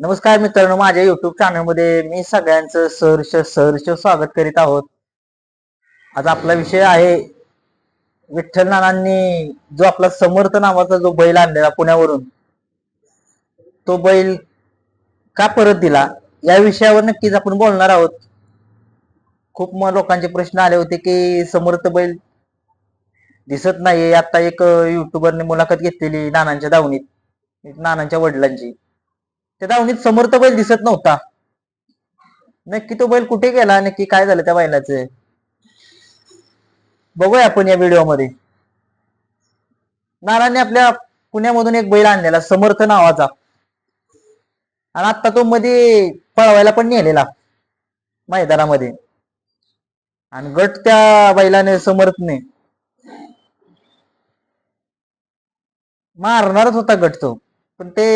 नमस्कार मित्रांनो माझ्या युट्यूब चॅनलमध्ये मी सगळ्यांचं सहर्ष सहर्ष स्वागत करीत आहोत. आज आपला विषय आहे विठ्ठल नानांनी जो आपला समर्थ नावाचा जो बैल आणलेला पुण्यावरून तो बैल का परत दिला? या विषयावर नक्कीच आपण बोलणार आहोत. खूप मग लोकांचे प्रश्न आले होते की समर्थ बैल दिसत नाही आता एक युट्यूबरने मुलाखत घेतलेली नानांच्या दावणीत नानांच्या वडिलांची. त्या दावणीत समर्थ बैल दिसत नव्हता. नक्की तो बैल कुठे गेला नक्की काय झालं त्या बैलाचे? बघूया आपण या व्हिडिओमध्ये. नानांनी आपल्या पुण्यामधून एक बैल आणलेला समर्थ नावाचा. आणि आता तो मध्ये पळवायला पण नेलेला मैदानामध्ये. आणि गट त्या बैलाने समर्थने. मारणारच होता गट तो. पण ते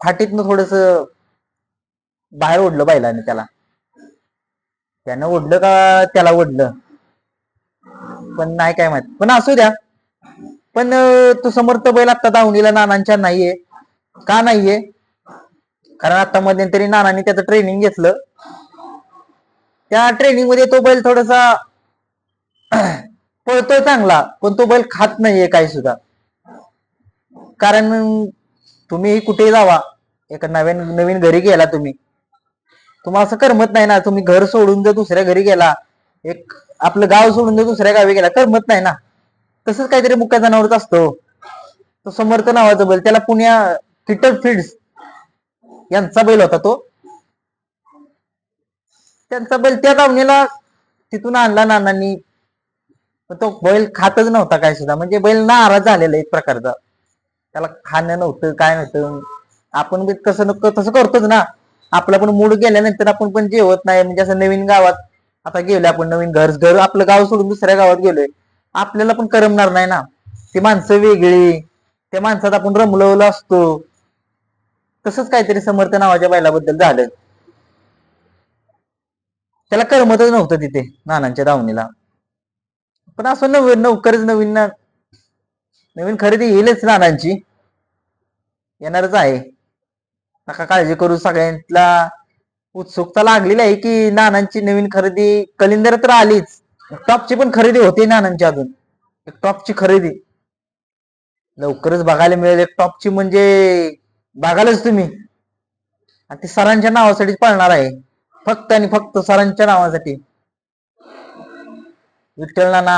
फाटीतनं थोडस बाहेर ओढलं बैलाने त्याला. त्यानं ओढलं का त्याला ओढलं. पण नाही काय माहीत. पण असू द्या. पण तो समर्थ बैल आता दावणीला नानांच्या नाहीये. का नाहीये? कारण आता मध्यंतरी नानांनी त्याचं ट्रेनिंग घेतलं. त्या ट्रेनिंगमध्ये तो बैल थोडासा पळतोय चांगला. पण तो बैल खात नाहीये काही सुद्धा कारण तुम्ही कुठे जावा. एका नवीन नवीन घरी गेला तुम्ही. तुम्हाला असं करमत नाही ना. तुम्ही घर सोडून जर दुसऱ्या घरी गेला एक आपलं गाव सोडून जर दुसऱ्या गावी गेला करमत नाही ना. तसंच काहीतरी मुक्या जनावरच असतो. तो समर्थ नावाचा बैल त्याला पुण्या किटल फिड्स यांचा बैल होता तो. त्यांचा बैल त्या दावणीला तिथून आणला नानांनी. तो बैल खातच नव्हता काय सुद्धा. म्हणजे बैल नाराज झालेला एक प्रकारचा. त्याला खाणं नव्हतं काय नव्हतं. आपण बी कसं नको तसं करतोच ना. आपला पण मूड गेल्यानंतर आपण पण जेवत नाही. म्हणजे असं नवीन गावात आता गेलोय आपण नवीन घर घर आपलं गाव सोडून दुसऱ्या गावात गेलोय. आपल्याला पण करमणार नाही ना. ती माणसं वेगळी त्या माणसात आपण रमलवलं असतो. तसंच काहीतरी समर्थ नावाच्या बैलाबद्दल झालं. त्याला करमतच नव्हतं तिथे नानांच्या दावणीला. पण असं नवीन नवकरच नवीन ना नवीन खरेदी येईलच नानांची येणारच आहे. नका काळजी करू सगळ्यांना उत्सुकता लागलेली आहे की नानांची नवीन खरेदी कलिंदर तर आलीच. टॉपची पण खरेदी होती नानांची अजून. एक टॉपची खरेदी. लवकरच बघायला मिळेल. एक टॉपची म्हणजे बघालच तुम्ही. आणि ती सरांच्या नावासाठीच पळणार आहे. फक्त आणि फक्त सरांच्या नावासाठी. विठ्ठल नाना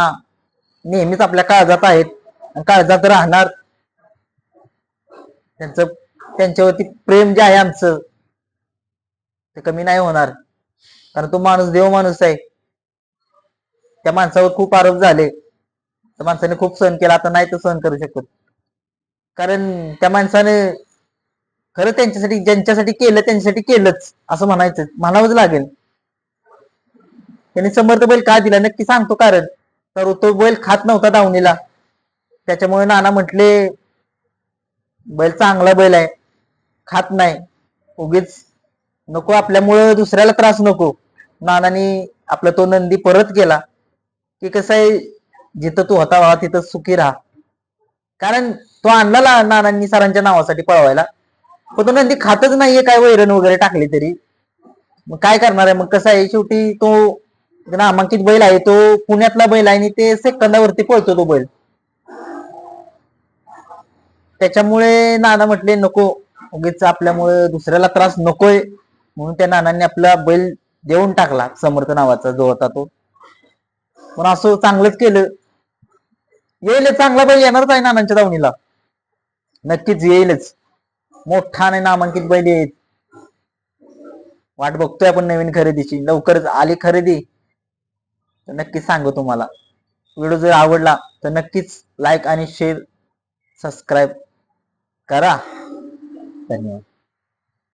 नेहमीच आपल्या काळजात आहेत. काळजात राहणार. त्यांचं त्यांच्यावरती प्रेम जे आहे आमचं ते कमी नाही होणार. कारण तो माणूस देव माणूस आहे. त्या माणसावर खूप आरोप झाले. त्या माणसाने खूप सहन केला. आता नाही तर सहन करू शकत. कारण त्या माणसाने खरं त्यांच्यासाठी ज्यांच्यासाठी केलं त्यांच्यासाठी केलंच. असं म्हणायचं. म्हणावंच लागेल. त्यांनी समर्थ बैल का दिला? नक्की सांगतो कारण. तर तो बैल खात नव्हता दावणीला. त्याच्यामुळे नाना म्हटले बैल चांगला बैल आहे खात नाही उगीच नको आपल्यामुळं दुसऱ्याला त्रास नको. नानानी आपला तो नंदी परत केला की कसं आहे जिथं तू होता व्हा तिथं सुखी राहा. कारण तो आणला नानांनी सरांच्या नावासाठी पळवायला. पण तो नंदी खातच नाहीये काय वैरण वगैरे टाकली तरी. मग काय करणार आहे? मग कसं आहे शेवटी तो नामांकित बैल आहे तो पुण्यातला बैल आहे आणि ते सेकंदावरती पळतो तो बैल. त्याच्यामुळे नाना म्हटले नको उगीच आपल्यामुळे दुसऱ्याला त्रास नकोय. म्हणून त्या नानांनी आपला बैल देऊन टाकला समर्थ नावाचा जो होता तो. पण असं चांगलंच केलं. येईल चांगला बैल येणारच आहे नानांच्या दावणीला. नक्कीच येईलच. मोठा आणि नामांकित बैल येईल. वाट बघतोय आपण नवीन खरेदीची. लवकरच आली खरेदी तर नक्कीच सांगू तुम्हाला. व्हिडिओ जर आवडला तर नक्कीच लाईक आणि शेअर सबस्क्राईब करा. धन्यवाद.